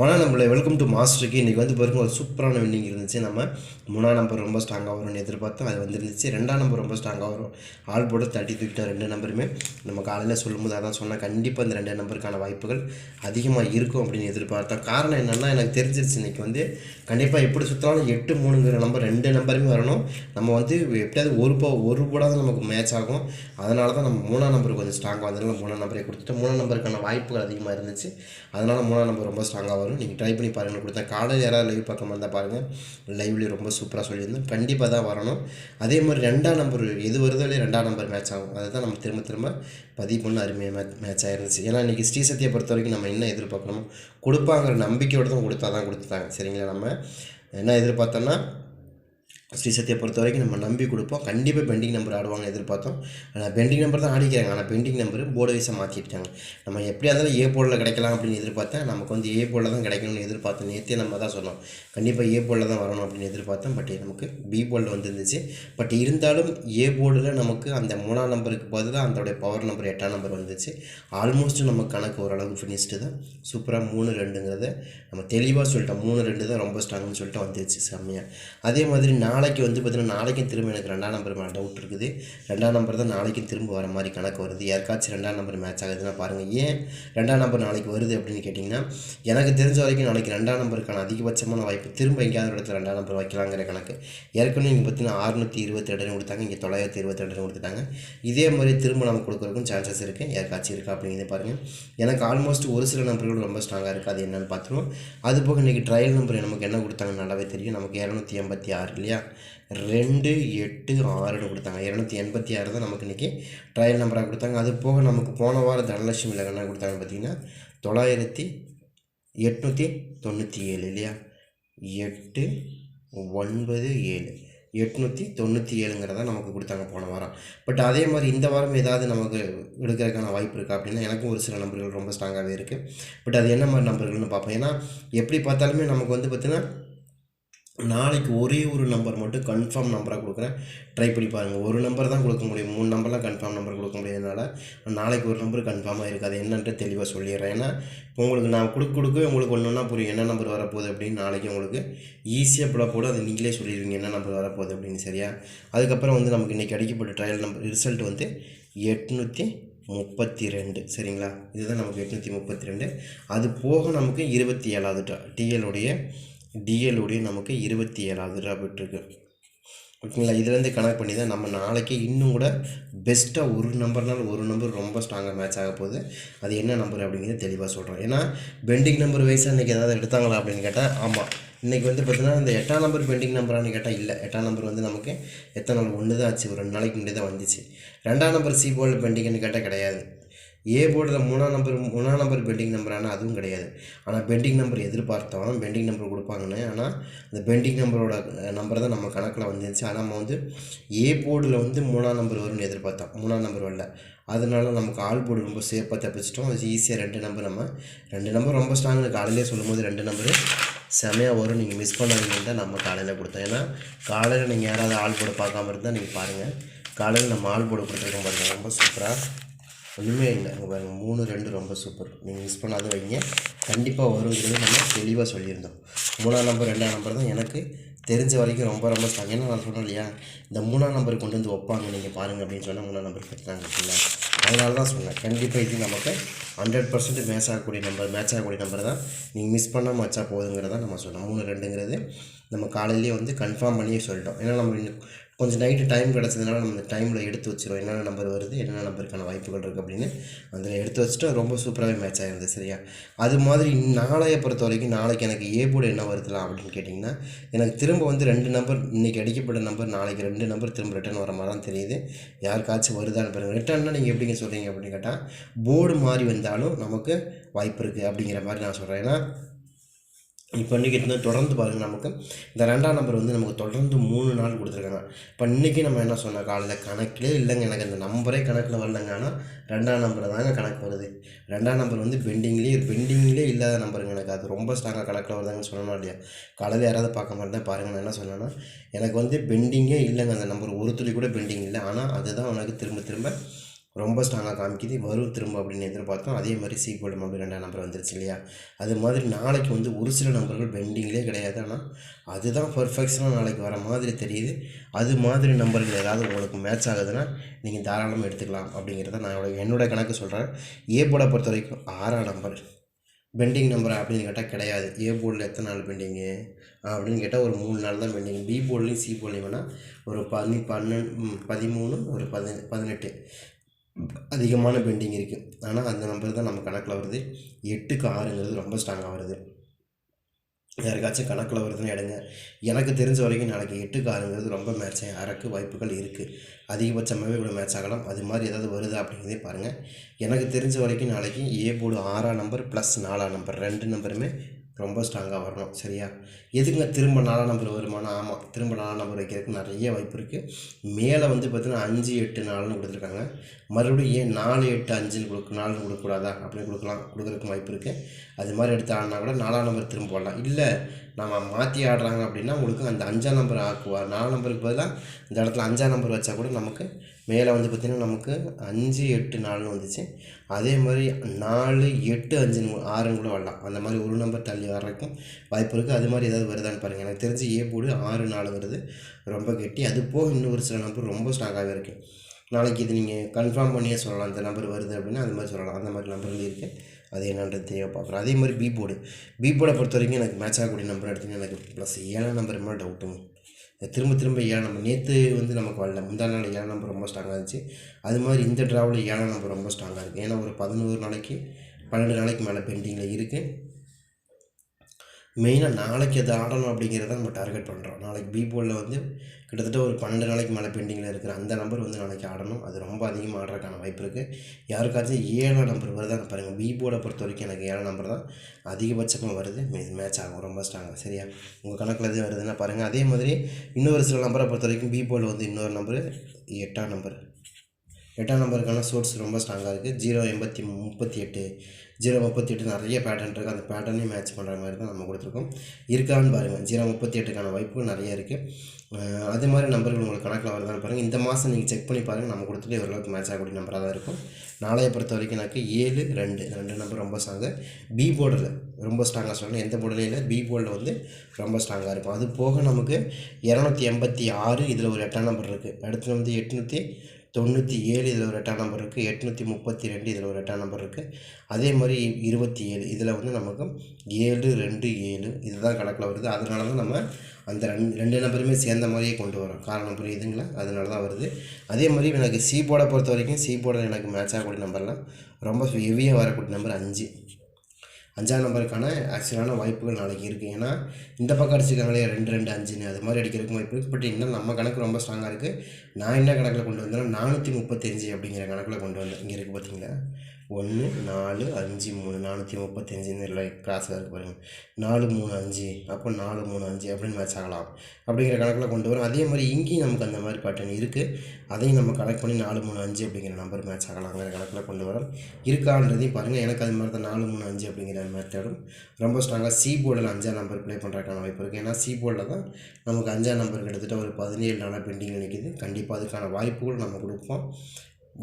வணக்கம் நம்மளை welcome to மாஸ்டருக்கு இன்றைக்கி வந்து பாருங்கள் ஒரு சூப்பரான வின்னிங் இருந்துச்சு. நம்ம மூணாம் நம்பர் ரொம்ப ஸ்ட்ராங்காக வரும்னு எதிர்பார்த்தோம். அது வந்துருந்துச்சு. ரெண்டாம் நம்பர் ரொம்ப ஸ்ட்ராங்காக வரும். ஆள் போட்டு தட்டி தூக்கிட்டோம் ரெண்டு நம்பருமே நம்ம காலையில் சொல்லும்போது அதான் சொன்னால் கண்டிப்பாக இந்த ரெண்டு நம்பருக்கான வாய்ப்புகள் அதிகமாக இருக்கும் அப்படின்னு எதிர்பார்த்தோம். காரணம் என்னென்னா எனக்கு தெரிஞ்சிருச்சு இன்றைக்கி வந்து கண்டிப்பாக எப்படி சுற்றினாலும் எட்டு மூணுங்கிற நம்பர் ரெண்டு நம்பருமே வரணும். நம்ம வந்து எப்படியாவது ஒரு போ ஒரு போடாத நமக்கு மேட்ச் ஆகும். அதனால தான் நம்ம மூணாம் நம்பர் கொஞ்சம் ஸ்ட்ராங்காக வந்ததுனால மூணாம் நம்பரே கொடுத்துட்டு மூணாம் நம்பருக்கான வாய்ப்புகள் அதிகமாக இருந்துச்சு. அதனால் மூணாம் நம்பர் ரொம்ப ஸ்ட்ராங்காக வரும். நீங்கள் ட்ரை பண்ணி பாருங்கள் கொடுத்தேன் காலையில் யாராவது லைவ் பார்க்க வந்தால் பாருங்கள் லைவ்லேயே ரொம்ப சூப்பராக சொல்லியிருந்தோம் கண்டிப்பாக தான் வரணும். அதே மாதிரி ரெண்டாம் நம்பர் எது வருதோ இல்லையா ரெண்டாம் நம்பர் மேட்ச் ஆகும். அதை தான் நம்ம திரும்ப திரும்ப பதிவு பண்ண அருமையாக மேட்ச் மேட்ச் ஆயிருந்துச்சு. ஏன்னா இன்றைக்கி ஸ்ரீசக்தியை பொறுத்த வரைக்கும் நம்ம என்ன எதிர்பார்க்கணுமோ கொடுப்பாங்கிற நம்பிக்கையோடு தான் கொடுத்தா தான் கொடுத்துட்டாங்க சரிங்களா நம்ம? என்ன எதிர்பார்த்தோன்னா ஸ்ரீ சத்யா பொறுத்த வரைக்கும் நம்ம நம்பி கொடுப்போம். கண்டிப்பாக பெண்டிங் நம்பர் ஆடுவாங்க எதிர்பார்த்தோம். ஆனால் பெண்டிங் நம்பர் தான் ஆடிக்கிறாங்க. ஆனால் பெண்டிங் நம்பர் போர்டு வைஸாக மாற்றிட்டாங்க நம்ம எப்படியா இருந்தாலும் ஏ போர்டில் கிடைக்கலாம் அப்படின்னு எதிர்பார்த்தேன் நமக்கு வந்து ஏ போர்டில் தான் கிடைக்கணும்னு எதிர்பார்த்தோம் நேற்றே நம்ம தான் சொன்னோம். கண்டிப்பாக ஏ போர்டில் தான் வரணும் அப்படின்னு எதிர்பார்த்தோம். பட் நமக்கு பி போர்டில் வந்துருந்துச்சு. பட் இருந்தாலும் ஏ போர்டில் நமக்கு அந்த மூணாம் நம்பருக்கு பதிலாக அதோடைய பவர் நம்பர் எட்டாம் நம்பர் வந்துச்சு. ஆல்மோஸ்ட் நம்ம கணக்கு ஓரளவுக்கு ஃபினிஷ்டு தான். சூப்பராக மூணு ரெண்டுங்கிறத நம்ம தெளிவாக சொல்லிட்டோம். மூணு ரெண்டு தான் ரொம்ப ஸ்ட்ராங்னு சொல்லிட்டு வந்துருச்சு. செம்மையாக அதே மாதிரி நாளைக்கு வந்து பார்த்திங்கன்னா நாளைக்கும் திரும்ப எனக்கு ரெண்டாம் நம்பர் மேலே டவுட் இருக்குது. ரெண்டாம் நம்பர் தான் நாளைக்கும் திரும்ப வர மாதிரி கணக்கு வருது. யாருக்காச்சும் ரெண்டாம் நம்பர் மேட்ச் ஆகுதுன்னா பாருங்கள் ஏன் ரெண்டாம் நம்பர் நாளைக்கு வருது அப்படின்னு கேட்டிங்கன்னா எனக்கு தெரிஞ்ச வரைக்கும் நாளைக்கு ரெண்டாம் நம்பருக்கான அதிகபட்சமான வாய்ப்பு திரும்ப எங்கேயாவது இடத்துல ரெண்டாம் நம்பர் வைக்கலாங்கிற கணக்கு. ஏற்கனவே இங்கே பார்த்தீங்கன்னா அறுநூற்றி இருபத்தி ரெண்டு கொடுத்தாங்க. இங்கே தொள்ளாயிரத்தி இருபத்தி ரெண்டு கொடுத்துட்டாங்க. இதே மாதிரி திரும்ப நம்ம கொடுக்குறதுக்கும் சான்சஸ் இருக்குது யாருக்காச்சும் இருக்கா அப்படிங்கிறத பாருங்கள் எனக்கு ஆல்மோஸ்ட் ஒரு சில நம்பர்கள் ரொம்ப ஸ்ட்ராங்காக இருக்குது அது என்னென்னு பார்த்துருவோம். அது போக இன்றைக்கி ட்ரையல் நம்பர் நமக்கு என்ன கொடுத்தாங்க நல்லாவே தெரியும். நமக்கு இரநூத்தி எண்பத்தி ஆறு இல்லையா? ரெண்டு எட்டு ஆறுன்னு கொடுத்தாங்க. இரநூத்தி எண்பத்தி ஆறு தான் நமக்கு இன்றைக்கி ட்ரையல் நம்பராக கொடுத்தாங்க. அது போக நமக்கு போன வாரம் தனலட்சுமி என்ன கொடுத்தாங்க பார்த்தீங்கன்னா தொள்ளாயிரத்தி எட்நூற்றி தொண்ணூற்றி ஏழு இல்லையா? எட்டு ஒன்பது ஏழு. எட்நூற்றி தொண்ணூற்றி ஏழுங்கிறத நமக்கு கொடுத்தாங்க போன வாரம். பட் அதே மாதிரி இந்த வாரம் ஏதாவது நமக்கு எடுக்கிறதுக்கான வாய்ப்பு இருக்கா அப்படின்னா எனக்கும் ஒரு சில நம்பர்கள் ரொம்ப ஸ்ட்ராங்காகவே இருக்குது பட் அது என்ன மாதிரி நம்பர்கள்னு பார்ப்போம். ஏன்னா எப்படி பார்த்தாலுமே நமக்கு வந்து பார்த்திங்கன்னா நாளைக்கு ஒரே ஒரு நம்பர் மட்டும் கன்ஃபார்ம் நம்பராக கொடுக்குறேன். ட்ரை பண்ணி பாருங்கள் ஒரு நம்பர் தான் கொடுக்க முடியும். மூணு நம்பர்லாம் கன்ஃபார்ம் நம்பர் கொடுக்க முடியாதனால நாளைக்கு ஒரு நம்பர் கன்ஃபார்மாக இருக்காது என்னன்ட்டு தெளிவாக சொல்லிடுறேன். ஏன்னா இப்போ உங்களுக்கு நான் கொடுக்க கொடுக்க உங்களுக்கு ஒன்று புரியும். என்ன நம்பர் வரப்போகுது அப்படின்னு நாளைக்கு உங்களுக்கு ஈஸியாக போட போட அது நீங்களே சொல்லிடுவீங்க. என்ன நம்பர் வரப்போகுது அப்படின்னு சரியா? அதுக்கப்புறம் வந்து நமக்கு இன்றைக்கி அடிக்கப்பட்ட ட்ரையல் நம்பர் ரிசல்ட் வந்து எட்நூற்றி முப்பத்தி ரெண்டு. சரிங்களா? இதுதான் நமக்கு எட்நூற்றி முப்பத்தி ரெண்டு. அது போக நமக்கு இருபத்தி ஏழாவது டிஎலுடைய டிஎலுடைய நமக்கு இருபத்தி ஏழாவது ரூபா விட்டுருக்கு ஓகேங்களா? இதுலேருந்து கனெக்ட் பண்ணி தான் நம்ம நாளைக்கு இன்னும் கூட பெஸ்ட்டாக ஒரு நம்பர்னால் ஒரு நம்பர் ரொம்ப ஸ்ட்ராங்காக மேட்ச் ஆக போகுது. அது என்ன நம்பர் அப்படிங்கிறத தெளிவாக சொல்கிறோம் ஏன்னா பெண்டிங் நம்பர் வைஸாக இன்றைக்கி ஏதாவது எடுத்தாங்களா அப்படின்னு கேட்டால் ஆமாம் இன்றைக்கி வந்து பார்த்திங்கன்னா இந்த எட்டாம் நம்பர் பெண்டிங் நம்பரானு கேட்டால் இல்லை. எட்டாம் நம்பர் வந்து நமக்கு எத்தனை நாள் ஒன்று தான் ஆச்சு. ஒரு ரெண்டு நாளைக்கு முன்னாடி தான் வந்துச்சு. ரெண்டாம் நம்பர் சி போல் பெண்டிங்னு கேட்டால் கிடையாது. ஏ போர்டில் மூணாம் நம்பர் மூணாம் நம்பர் பெண்டிங் ஆனால் அதுவும் கிடையாது. ஆனால் பெண்டிங் நம்பர் எதிர்பார்த்தோம் பெண்டிங் நம்பர் கொடுப்பாங்கன்னு. ஆனால் அந்த பெண்டிங் நம்பரோட நம்பர் தான் நம்ம கணக்கில் வந்துருந்துச்சு. ஆனால் நம்ம வந்து ஏ போர்டில் வந்து மூணாம் நம்பர் வரும்னு எதிர்பார்த்தோம். மூணாம் நம்பர் வரல. அதனால நமக்கு ஆல் போர்டு ரொம்ப சேஃபாக தப்பிச்சிட்டோம். அது ஈஸியாக ரெண்டு நம்பர் நம்ம ரெண்டு நம்பர் ரொம்ப ஸ்ட்ராங்னு காலையிலே சொல்லும்போது ரெண்டு நம்பர் செமையாக வரும். நீங்கள் மிஸ் பண்ணாதீங்கன்னு தான் நம்ம காலையில் கொடுத்தோம். ஏன்னா காலையில் நீங்கள் யாராவது ஆள் போட பார்க்காம இருந்தால் நீங்கள் பாருங்கள் காலையில் நம்ம ஆள் போர்டு கொடுத்துருக்கோம் பாருங்கள் ரொம்ப சூப்பராக ஒன்றுமே இல்லை. அங்கே பாருங்கள் மூணு ரெண்டு ரொம்ப சூப்பர் நீங்கள் மிஸ் பண்ணாத வைங்க. கண்டிப்பாக வருங்கிறது நம்ம தெளிவாக சொல்லியிருந்தோம். மூணாம் நம்பர் ரெண்டாம் நம்பர் தான் எனக்கு தெரிஞ்ச வரைக்கும் ரொம்ப ரொம்ப ஸ்ட்ராங் ஏன்னா நான் சொன்னேன் இல்லையா இந்த மூணாம் நம்பர் கொண்டு வந்து வைப்பாங்க. நீங்கள் பாருங்கள் அப்படின்னு சொன்னால் மூணாம் நம்பர் கட்டினாங்க அப்படின்னா. அதனால தான் சொன்னேன். கண்டிப்பாக இது நமக்கு ஹண்ட்ரட் பர்சன்ட் மேட்ச் ஆகக்கூடிய நம்பர் மேட்ச் ஆகக்கூடிய நம்பர் தான். நீங்கள் மிஸ் பண்ணாமல் வச்சா போதுங்கிறத நம்ம சொன்னோம். மூணு ரெண்டுங்கிறது நம்ம காலையிலேயே வந்து கன்ஃபார்ம் பண்ணியே சொல்லிட்டோம். ஏன்னா நம்ம இன்னும் கொஞ்சம் நைட்டு டைம் கிடச்சதுனால நம்ம இந்த டைமில் எடுத்து வச்சிடும் என்னென்ன நம்பர் வருது என்னென்ன நம்பருக்கான வாய்ப்புகள் இருக்குது அப்படின்னு அதில் எடுத்து வச்சுட்டு ரொம்ப சூப்பராகவே மேட்ச் ஆகிருந்தது சரியா? அது மாதிரி நாளைய பொறுத்த வரைக்கும் நாளைக்கு எனக்கு ஏ போர்டு என்ன வருதுலாம் அப்படின்னு கேட்டிங்கன்னா எனக்கு திரும்ப வந்து ரெண்டு நம்பர் இன்றைக்கி அடிக்கப்பட்ட நம்பர் நாளைக்கு ரெண்டு நம்பர் திரும்ப ரிட்டர்ன் வர மாதிரி தான் தெரியுது. யாருக்காச்சும் வருதான்னு பாருங்கள் ரிட்டர்ன்னா நீங்கள் எப்படிங்க சொல்கிறீங்க அப்படின்னு கேட்டால் போர்டு மாறி வந்தாலும் நமக்கு வாய்ப்பு இருக்குது அப்படிங்கிற மாதிரி நான் சொல்கிறேன் ஏன்னா இப்போ இன்றைக்கி இருந்து தொடர்ந்து பாருங்கள் நமக்கு. இந்த ரெண்டாம் நம்பர் வந்து நமக்கு தொடர்ந்து மூணு நாள் கொடுத்துருக்காங்க. இப்போ இன்றைக்கி நம்ம என்ன சொன்னோம் காலையில் கணக்கிலே இல்லைங்க எனக்கு இந்த நம்பரே கணக்கில் வரலங்க. ஆனால் ரெண்டாம் நம்பர் தாங்க கணக்கு வருது. ரெண்டாம் நம்பர் வந்து பெண்டிங்லேயே பெண்டிங்லேயே இல்லாத நம்பருங்க எனக்கு. அது ரொம்ப ஸ்ட்ராங்காக கணக்கில் வருதாங்கன்னு சொல்லணும் இல்லையா? காலையில் யாராவது பார்க்க மாட்டேன் பாருங்கள் நான் என்ன சொன்னேன்னா எனக்கு வந்து பெண்டிங்கே இல்லைங்க அந்த நம்பர் ஒரு துளி கூட பெண்டிங் இல்லை. ஆனால் அதுதான் உனக்கு திரும்ப திரும்ப ரொம்ப ஸ்ட்ராங்காக காமிக்குது. வரும் திரும்ப அப்படின்னு எதிர்பார்த்தோம். அதே மாதிரி சி போர்டு ரெண்டாம் நம்பர் வந்துருச்சு இல்லையா? அது மாதிரி நாளைக்கு வந்து ஒரு சில நம்பர்கள் பெண்டிங்லேயே கிடையாது. ஆனால் அதுதான் பர்ஃபெக்ஷனாக நாளைக்கு வர மாதிரி தெரியுது. அது மாதிரி நம்பர்கள் ஏதாவது உங்களுக்கு மேட்ச் ஆகுதுன்னா நீங்கள் தாராளமாக எடுத்துக்கலாம் அப்படிங்கிறத நான் என்னோட- கணக்கு சொல்கிறேன் ஏ போட பொறுத்த வரைக்கும் ஆறாம் நம்பர் பெண்டிங் நம்பர் அப்படின்னு கேட்டால் கிடையாது. ஏ போர்டில் எத்தனை நாள் பெண்டிங்கு அப்படின்னு கேட்டால் ஒரு மூணு நாள் தான் பெண்டிங் பி போர்ட்லேயும் சி போர்ட்லேயும் வேணால் ஒரு பதி பன்னெண்டு பதிமூணு ஒரு பதி பதினெட்டு. அதிகமான பெண்டிங் இருக்குது ஆனால் அந்த நம்பர் தான் நம்ம கணக்கில் வருது. எட்டுக்கு ஆறுங்கிறது ரொம்ப ஸ்ட்ராங்காக வருது. யாருக்காச்சும் கணக்கில் வருதுன்னு எடுங்க. எனக்கு தெரிஞ்ச வரைக்கும் நாளைக்கு எட்டுக்கு ஆறுங்கிறது ரொம்ப மேட்ச் ஆறக்கு வாய்ப்புகள் இருக்குது அதிகபட்சமாகவே இவ்வளோ மேட்ச் ஆகலாம். அது மாதிரி ஏதாவது வருதா அப்படிங்கிறதே பாருங்கள் எனக்கு தெரிஞ்ச வரைக்கும் நாளைக்கு ஏ போர்டு ஆறாம் நம்பர் ப்ளஸ் நாலாம் நம்பர் ரெண்டு நம்பருமே ரொம்ப ஸ்ட்ராங்காக வரணும் சரியா? எதுங்க திரும்ப நாலாம் நம்பர் வருமானம்? ஆமாம் திரும்ப நாலாம் நம்பர் வைக்கிறதுக்கு நிறைய வாய்ப்பு இருக்குது மேலே வந்து பார்த்தீங்கன்னா அஞ்சு எட்டு நாலுன்னு கொடுத்துருக்காங்க. மறுபடியும் ஏன் நாலு எட்டு அஞ்சுன்னு கொடுக்க நாலுன்னு கொடுக்கக்கூடாதா? அப்படின்னு கொடுக்கலாம் கொடுக்குறதுக்கு வாய்ப்பு இருக்குது அது மாதிரி எடுத்து ஆடினா கூட நாலாம் நம்பர் திரும்ப போடலாம். இல்லை நம்ம மாற்றி ஆடுறாங்க அப்படின்னா உங்களுக்கு அந்த அஞ்சாம் நம்பர் ஆக்குவார் நாலாம் நம்பருக்கு பதிலாக இந்த இடத்துல அஞ்சாம் நம்பர் வச்சா கூட நமக்கு மேலே வந்து பார்த்திங்கன்னா நமக்கு அஞ்சு எட்டு நாலுன்னு வந்துச்சு. அதே மாதிரி நாலு எட்டு அஞ்சுன்னு ஆறுன்னு கூட வரலாம். அந்த மாதிரி ஒரு நம்பர் தள்ளி வர்றதுக்கும் வாய்ப்பு இருக்குது அது மாதிரி ஏதாவது வருதான்னு பாருங்கள் எனக்கு தெரிஞ்சு ஏ போர்டு ஆறு நாலு வருது. ரொம்ப கெட்டி. அது போக இன்னும் ஒரு சில நம்பர் ரொம்ப ஸ்ட்ராங்காகவே இருக்குது நாளைக்கு இது நீங்கள் கன்ஃபார்ம் பண்ணியே சொல்லலாம். இந்த நம்பர் வருது அப்படின்னா அந்த மாதிரி சொல்லலாம். அந்த மாதிரி நம்பர்கள் இருக்குது அது என்னன்றது தெரிய பார்க்குறோம் அதே மாதிரி பி போர்டு பி போர்டை பொறுத்த வரைக்கும் எனக்கு மேட்ச் ஆகக்கூடிய நம்பர் எடுத்தீங்கன்னா எனக்கு ப்ளஸ் ஏழாம் நம்பர் மேலே டவுட்டுங்க திரும்ப திரும்ப ஏழாம் நம்பர் நேற்று வந்து நமக்கு வரல. முந்தா நாள் ஏழாம் நம்பர் ரொம்ப ஸ்ட்ராங்காக இருந்துச்சு. அது மாதிரி இந்த ட்ராவில் ஏழாம் நம்பர் ரொம்ப ஸ்ட்ராங்காக இருக்குது ஏன்னா ஒரு பதினோரு நாளைக்கு பன்னெண்டு நாளைக்கு மேலே பெண்டிங்கில் இருக்குது மெயினாக நாளைக்கு அது ஆடணும் அப்படிங்கிறத நம்ம டார்கெட் பண்ணுறோம் நாளைக்கு பி போலில் வந்து கிட்டத்தட்ட ஒரு பன்னெண்டு நாளைக்கு மேலே பெண்டிங்கில் இருக்கிற அந்த நம்பர் வந்து நாளைக்கு ஆடணும். அது ரொம்ப அதிகமாக ஆடுறதுக்கான வாய்ப்பு இருக்குது யாருக்காச்சும் ஏழாம் நம்பர் வருதான்னு பாருங்கள் பி போர்டை பொறுத்த வரைக்கும் எனக்கு ஏழாம் நம்பர் தான். அதிகபட்சமாக வருது. மேட்ச் ஆகும். ரொம்ப ஸ்ட்ராங்காக சரியா? உங்கள் கணக்கில் எது வருதுன்னா பாருங்கள் அதே மாதிரி இன்னொரு சில நம்பரை பொறுத்த வரைக்கும் பி போர்டில் வந்து இன்னொரு நம்பர் எட்டாம் நம்பர் எட்டாம் நம்பருக்கான சோர்ஸ் ரொம்ப ஸ்ட்ராங்காக இருக்குது ஜீரோ எண்பத்தி முப்பத்தி எட்டு. ஜீரோ முப்பத்தி எட்டு நிறைய பேட்டர்ன் இருக்குது அந்த பேட்டர்னையும் மேட்ச் பண்ணுற மாதிரி தான் நம்ம கொடுத்துருக்கோம். இருக்கான்னு பாருங்கள் ஜீரோ முப்பத்தி எட்டுக்கான வாய்ப்புகள் நிறைய இருக்குது அதே மாதிரி நம்பர்கள் உங்களுக்கு கணக்கில் வருதான்னு பாருங்கள் இந்த மாதம் நீங்கள் செக் பண்ணி பாருங்கள் நம்ம கொடுத்துட்டு ஓரளவுக்கு மேட்ச் ஆகக்கூடிய நம்பராக தான் இருக்கும். நாளைய பொறுத்த வரைக்கும் எனக்கு ஏழு ரெண்டு. ரெண்டு நம்பர் ரொம்ப ஸ்ட்ராங்கு பி போர்டில் ரொம்ப ஸ்ட்ராங்காக சொல்லணும். எந்த போர்டில் இல்லை. பி போர்டில் வந்து ரொம்ப ஸ்ட்ராங்காக இருக்கும். அது போக நமக்கு இரநூத்தி எண்பத்தி ஆறு இதில் ஒரு எட்டாம் நம்பர் இருக்குது அடுத்து வந்து எட்நூற்றி தொண்ணூற்றி ஏழு இதில் ஒரு எட்டாம் நம்பர் இருக்குது எட்நூற்றி முப்பத்தி ரெண்டு இதில் ஒரு எட்டாம் நம்பர் இருக்குது அதே மாதிரி இருபத்தி ஏழு இதில் வந்து நமக்கு ஏழு ரெண்டு ஏழு இதுதான் கணக்கில் வருது. அதனால தான் நம்ம அந்த ரெண்டு ரெண்டு நம்பருமே சேர்ந்த மாதிரியே கொண்டு வரோம். காரணம் புரியுதுங்களா அதனால தான் வருது. அதே மாதிரி எனக்கு சி போர்டை பொறுத்த வரைக்கும் சி போர்டில் எனக்கு மேட்ச் ஆகக்கூடிய நம்பர்லாம் ரொம்ப ஹெவியாக வரக்கூடிய நம்பர் அஞ்சு. அஞ்சாம் நம்பருக்கான ஆக்சுவலான வாய்ப்புகள் நாளைக்கு இருக்குது ஏன்னா இந்த பக்கம் அடிச்சிருக்காங்களே ரெண்டு ரெண்டு அஞ்சுன்னு அது மாதிரி அடிக்கிறதுக்கு வாய்ப்பு இருக்குது பட் இன்னும் நம்ம கணக்கு ரொம்ப ஸ்ட்ராங்காக இருக்குது நான் என்ன கணக்கில் கொண்டு வந்தேன்னா நானூற்றி முப்பத்தஞ்சு அப்படிங்கிற கணக்கில் கொண்டு வந்தேன். இங்கே இருக்குது பார்த்தீங்களா ஒன்று நாலு அஞ்சு மூணு நானூற்றி முப்பத்தஞ்சுன்னு இல்லை கிராஸில் இருக்குது பாருங்கள் நாலு மூணு அஞ்சு. அப்போ நாலு மூணு அஞ்சு அப்படின்னு மேட்ச் ஆகலாம். அப்படிங்கிற கணக்கில் கொண்டு வரோம். அதே மாதிரி இங்கேயும் நமக்கு அந்த மாதிரி பேட்டர்ன் இருக்குது அதையும் நம்ம கனெக்ட் பண்ணி நாலு மூணு அஞ்சு அப்படிங்கிற நம்பர் மேட்ச் ஆகலாங்கிற கணக்கில் கொண்டு வரோம். இருக்கான்றதையும் பாருங்கள் எனக்கு அது மாதிரி தான் நாலு மூணு அஞ்சு அப்படிங்கிற மெத்தடும் ரொம்ப ஸ்ட்ராங்காக சி போர்டில் அஞ்சாம் நம்பர் ப்ளே பண்ணுறதுக்கான வாய்ப்பு இருக்குது ஏன்னா சி போர்டில் தான் நமக்கு அஞ்சாம் நம்பர் கிட்டத்தட்ட ஒரு பதினேழு நாளாக பெண்டிங்கில் நிற்கிது கண்டிப்பாக அதுக்கான வாய்ப்புகள் நம்ம கொடுப்போம்.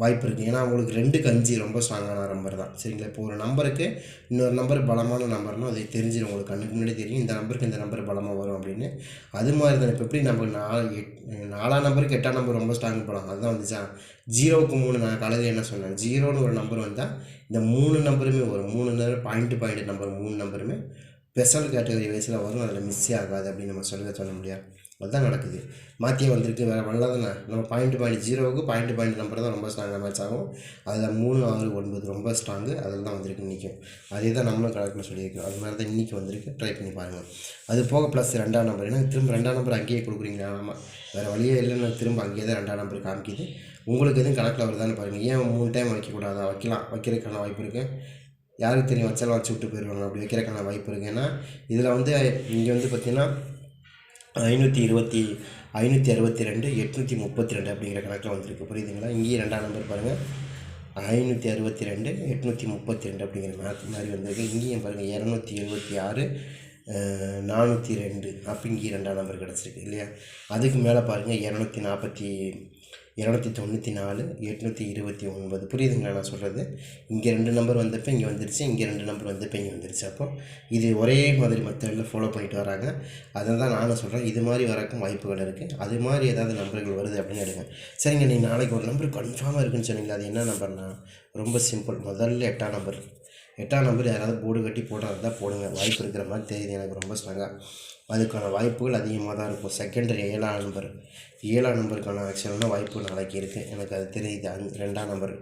வாய்ப்பு இருக்குது ஏன்னா அவங்களுக்கு ரெண்டு கஞ்சி ரொம்ப ஸ்ட்ராங்கான நம்பர் தான். சரிங்களா? இப்போ ஒரு நம்பருக்கு இன்னொரு நம்பர் பலமான நம்பர்னால் அது தெரிஞ்சிடும் உங்களுக்கு கண்ணுக்கு முன்னாடி தெரியும். இந்த நம்பருக்கு இந்த நம்பர் பலமாக வரும் அப்படின்னு. அது மாதிரி தான். இப்போ எப்படி நம்ம நாலு எட் நாலாம் நம்பருக்கு எட்டாம் நம்பர் ரொம்ப ஸ்ட்ராங் போடலாம் அதுதான் வந்துச்சா? ஜீரோவுக்கு மூணு. நான் காலையில் என்ன சொன்னேன்? ஜீரோன்னு ஒரு நம்பர் வந்தால் இந்த மூணு நம்பருமே வரும். மூணு நம்பர் பாயிண்ட் பாயிண்ட் நம்பர் மூணு நம்பருமே ஸ்பெஷல் கேட்டகரி வயசில் வரும். அதில் மிஸ்ஸே ஆகாது அப்படின்னு நம்ம சொல்ல சொல்ல முடியாது. அதுதான் நடக்குது. மாற்றியே வந்திருக்கு வேறு வரலாதானே நம்ம பாயிண்ட் பாயிண்ட் ஜீரோவுக்கு பாயிண்ட் பாயிண்ட் நம்பர் தான் ரொம்ப ஸ்ட்ராங்காக மேட்ச் ஆகும். அதில் மூணு ஆறு ஒன்பது ரொம்ப ஸ்ட்ராங்கு அதில் தான் வந்திருக்கு இன்றைக்கும் அதே தான் நம்மளும் கணக்கில் சொல்லியிருக்கோம். அது மாதிரி தான் இன்றைக்கி வந்திருக்கு. ட்ரை பண்ணி பாருங்கள் அது போக ப்ளஸ் ரெண்டாம் நம்பர் ஏன்னா திரும்ப ரெண்டாம் நம்பர் அங்கேயே கொடுக்குறீங்களா? ஆமாம் வேறு வழியே இல்லைன்னு திரும்ப அங்கேயே தான் ரெண்டாம் நம்பர் காமிக்குது. உங்களுக்கு எதுவும் கணக்கில் வருதான்னு பாருங்கள் ஏன் மூணு டைம் வைக்கக்கூடாதா? வைக்கலாம். வைக்கிறதுக்கான வாய்ப்பு இருக்குது யாருக்கு தெரியும்? வச்சாலும் வச்சு விட்டு போயிடுவாங்க. அப்படி வைக்கிறதுக்கான வாய்ப்பு இருக்குது ஏன்னா இதில் வந்து இங்கே வந்து பார்த்திங்கன்னா ஐநூற்றி இருபத்தி ஐநூற்றி அறுபத்தி ரெண்டு எட்நூற்றி முப்பத்தி ரெண்டு அப்படிங்கிற கணக்கில் வந்திருக்கு. புரியுதுங்களா? இங்கேயும் ரெண்டாம் நம்பர் பாருங்கள் ஐநூற்றி அறுபத்தி ரெண்டு எட்நூற்றி முப்பத்தி ரெண்டு அப்படிங்கிற மேட்ச் மாதிரி வந்திருக்கு. இங்கேயும் பாருங்கள் இரநூத்தி எழுபத்தி ஆறு நானூற்றி ரெண்டு. அப்போ ரெண்டாம் நம்பர் கிடச்சிருக்கு இல்லையா? அதுக்கு மேலே பாருங்கள் இரநூத்தி நாற்பத்தி இரநூத்தி தொண்ணூற்றி நாலு எட்நூற்றி இருபத்தி ஒன்பது. புரியுதுங்களா நான் சொல்கிறது இங்கே ரெண்டு நம்பர் வந்தப்போ இங்கே வந்துருச்சு இங்கே ரெண்டு நம்பர் வந்தப்போ இங்கே வந்துருச்சு. அப்போ இது ஒரே மாதிரி மெத்தடில் ஃபாலோ பண்ணிட்டு வராங்க. அதை தான் நானும் சொல்கிறேன் இது மாதிரி வரக்கும் வாய்ப்புகள் இருக்குது அது மாதிரி ஏதாவது நம்பர்கள் வருது அப்படின்னு எடுங்க. சரிங்க நீங்கள் நாளைக்கு ஒரு நம்பர் கன்ஃபார்மாக இருக்குன்னு சொன்னீங்களா அது என்ன நம்பர்னா ரொம்ப சிம்பிள் முதல்ல எட்டாம் நம்பர் எட்டாம் நம்பர் யாராவது போர்டு கட்டி போட்டால் தான் போடுங்க. வாய்ப்பு இருக்கிற மாதிரி தெரியுது. எனக்கு ரொம்ப ஸ்ட்ராங்காக அதுக்கான வாய்ப்புகள் அதிகமாக தான் இருக்கும். செகண்டரி ஏழாம் நம்பர் ஏழாம் நம்பருக்கான ஆக்சுவலான வாய்ப்பு நாளைக்கு இருக்குது எனக்கு அது தெரியுது. அந் ரெண்டாம் நம்பர்.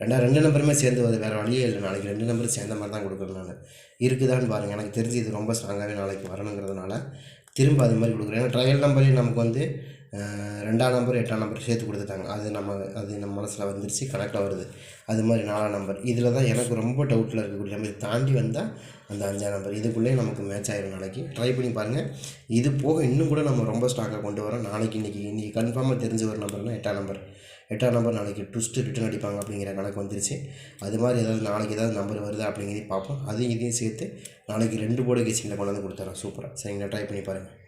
ரெண்டா ரெண்டு நம்பருமே சேர்ந்து வருது. வேறு வழியே இல்லை. நாளைக்கு ரெண்டு நம்பரும் சேர்ந்த மாதிரி தான் கொடுக்குறேன் நான். இருக்குதான்னு பாருங்கள் எனக்கு தெரிஞ்சு இது ரொம்ப ஸ்ட்ராங்காகவே நாளைக்கு வரணுங்கிறதுனால திரும்ப அது மாதிரி கொடுக்குறேன். ஏன்னா ட்ரையல் நம்பரையும் நமக்கு வந்து ரெண்டாம் நம்பர் எட்டாம் நம்பர் சேர்த்து கொடுத்துட்டாங்க. அது நம்ம அது நம்ம மனசில் வந்துருச்சு கணக்கில் வருது. அது மாதிரி நாலாம் நம்பர். இதில் தான் எனக்கு ரொம்ப டவுட்டில் இருக்கக்கூடிய நம்பர். தாண்டி வந்தால் அந்த அஞ்சாம் நம்பர். இதுக்குள்ளேயே நமக்கு மேட்ச் ஆகிடும் நாளைக்கு. ட்ரை பண்ணி பாருங்கள் இது போக இன்னும் கூட நம்ம ரொம்ப ஸ்ட்ராங்காக கொண்டு வரோம். நாளைக்கு இன்றைக்கி இன்றைக்கி கன்ஃபார்மாக தெரிஞ்ச ஒரு நம்பர்னால் எட்டாம் நம்பர். எட்டாம் நம்பர் நாளைக்கு ட்விஸ்ட்டு ரிட்டன் அடிப்பாங்க அப்படிங்கிற கணக்கு வந்துருச்சு. அது மாதிரி ஏதாவது நாளைக்கு ஏதாவது நம்பர் வருதா அப்படிங்கிறதையும் பார்ப்போம். அதையும் இதையும் சேர்த்து நாளைக்கு ரெண்டு போர்டு கேசிங்கில் கொண்டாந்து கொடுத்துறேன் சூப்பராக சரிங்களா? ட்ரை பண்ணி பாருங்கள்